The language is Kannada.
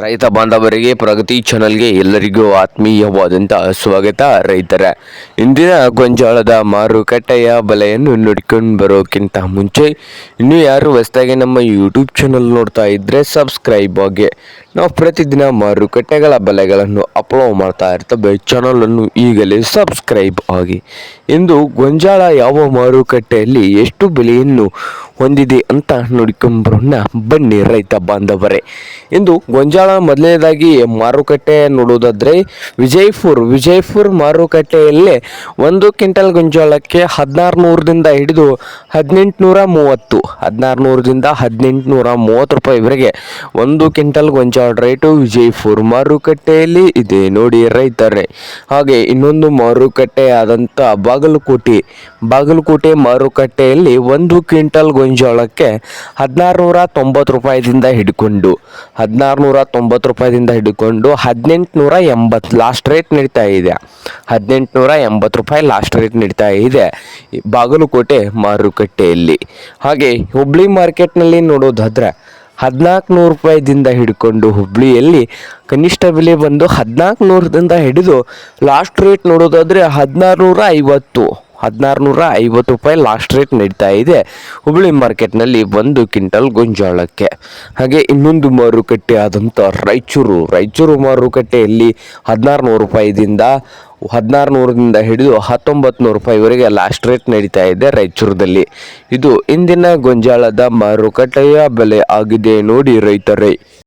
ರೈತ ಬಾಂಧವರಿಗೆ, ಪ್ರಗತಿ ಚಾನಲ್ಗೆ ಎಲ್ಲರಿಗೂ ಆತ್ಮೀಯವಾದಂತಹ ಸ್ವಾಗತ. ರೈತರ, ಇಂದಿನ ಗೊಂಜಾಳದ ಮಾರುಕಟ್ಟೆಯ ಬೆಲೆಯನ್ನು ನೋಡ್ಕೊಂಡು ಬರೋಕ್ಕಿಂತ ಮುಂಚೆ, ಇನ್ನೂ ಯಾರು ಹೊಸದಾಗಿ ನಮ್ಮ ಯೂಟ್ಯೂಬ್ ಚಾನಲ್ ನೋಡ್ತಾ ಇದ್ದರೆ ಸಬ್ಸ್ಕ್ರೈಬ್ ಆಗಿ. ನಾವು ಪ್ರತಿದಿನ ಮಾರುಕಟ್ಟೆಗಳ ಬೆಲೆಗಳನ್ನು ಅಪ್ಲೋಡ್ ಮಾಡ್ತಾ ಇರ್ತೇವೆ. ಚಾನಲನ್ನು ಈಗಲೇ ಸಬ್ಸ್ಕ್ರೈಬ್ ಆಗಿ. ಇಂದು ಗೊಂಜಾಳ ಯಾವ ಮಾರುಕಟ್ಟೆಯಲ್ಲಿ ಎಷ್ಟು ಬೆಲೆಯನ್ನು ಹೊಂದಿದೆ ಅಂತ ನೋಡಿಕೊಂಬರೋಣ ಬನ್ನಿ ರೈತ ಬಾಂಧವರೇ. ಇಂದು ಗೊಂಜಾಳ ಮೊದಲನೇದಾಗಿ ಮಾರುಕಟ್ಟೆ ನೋಡೋದಾದ್ರೆ ವಿಜಯಪುರ್. ವಿಜಯಪುರ್ ಮಾರುಕಟ್ಟೆಯಲ್ಲೇ ಒಂದು ಕ್ವಿಂಟಲ್ ಗೊಂಜಾಳಕ್ಕೆ ಹದಿನಾರು ನೂರದಿಂದ ಹಿಡಿದು ಹದಿನೆಂಟುನೂರ ಮೂವತ್ತು ಹದಿನಾರು ನೂರದಿಂದ ಹದಿನೆಂಟುನೂರ ಮೂವತ್ತು ರೂಪಾಯಿವರೆಗೆ ಒಂದು ಕ್ವಿಂಟಲ್ ಗೊಂಜಾಳ ರೇಟು ವಿಜಯಪುರ್ ಮಾರುಕಟ್ಟೆಯಲ್ಲಿ ಇದೆ ನೋಡಿ ರೈತರೇ. ಹಾಗೆ ಇನ್ನೊಂದು ಮಾರುಕಟ್ಟೆ ಆದಂಥ ಬಾಗಲಕೋಟೆ. ಬಾಗಲಕೋಟೆ ಮಾರುಕಟ್ಟೆಯಲ್ಲಿ ಒಂದು ಕ್ವಿಂಟಲ್ ಗೊಂಜಾಳಕ್ಕೆ ಹದಿನಾರು ನೂರ ತೊಂಬತ್ತು ರೂಪಾಯಿದಿಂದ ಹಿಡ್ಕೊಂಡು ಹದಿನಾರು ನೂರ ತೊಂಬತ್ತು ರೂಪಾಯಿದಿಂದ ಹಿಡ್ಕೊಂಡು ಹದಿನೆಂಟು ನೂರ ಎಂಬತ್ತು ಲಾಸ್ಟ್ ರೇಟ್ ನಡೀತಾ ಇದೆ. ಹದಿನೆಂಟು ನೂರ ಎಂಬತ್ತು ರೂಪಾಯಿ ಲಾಸ್ಟ್ ರೇಟ್ ನಡೀತಾ ಇದೆ ಬಾಗಲಕೋಟೆ ಮಾರುಕಟ್ಟೆಯಲ್ಲಿ. ಹಾಗೆ ಹುಬ್ಳಿ ಮಾರ್ಕೆಟ್ನಲ್ಲಿ ನೋಡೋದಾದ್ರೆ ಹದಿನಾಲ್ಕು ನೂರು ರೂಪಾಯಿದಿಂದ ಹಿಡ್ಕೊಂಡು ಹುಬ್ಳಿಯಲ್ಲಿ ಕನಿಷ್ಠ ಬೆಲೆ ಬಂದು ಹದಿನಾಲ್ಕು ನೂರದಿಂದ ಹಿಡಿದು ಲಾಸ್ಟ್ ರೇಟ್ ನೋಡೋದಾದರೆ ಹದಿನಾರು ನೂರ ಐವತ್ತು. ಹದಿನಾರು ನೂರ ಐವತ್ತು ರೂಪಾಯಿ ಲಾಸ್ಟ್ ರೇಟ್ ನಡೀತಾ ಇದೆ. ಹುಬ್ಬಳ್ಳಿ ಮಾರ್ಕೆಟ್ನಲ್ಲಿ ಒಂದು ಕ್ವಿಂಟಲ್ ಗೊಂಜಾಳಕ್ಕೆ. ಹಾಗೆ ಇನ್ನೊಂದು ಮಾರುಕಟ್ಟೆ ಆದಂಥ ರಾಯಚೂರು. ರಾಯಚೂರು ಮಾರುಕಟ್ಟೆಯಲ್ಲಿ ಹದಿನಾರು ನೂರು ರೂಪಾಯಿದಿಂದ ಹದಿನಾರು ನೂರದಿಂದ ಹಿಡಿದು ಹತ್ತೊಂಬತ್ತು ನೂರು ರೂಪಾಯಿವರೆಗೆ ಲಾಸ್ಟ್ ರೇಟ್ ನಡೀತಾ ಇದೆ ರಾಯಚೂರದಲ್ಲಿ. ಇದು ಇಂದಿನ ಗೊಂಜಾಳದ ಮಾರುಕಟ್ಟೆಯ ಬೆಲೆ ಆಗಿದೆ ನೋಡಿ ರೈತರೇ.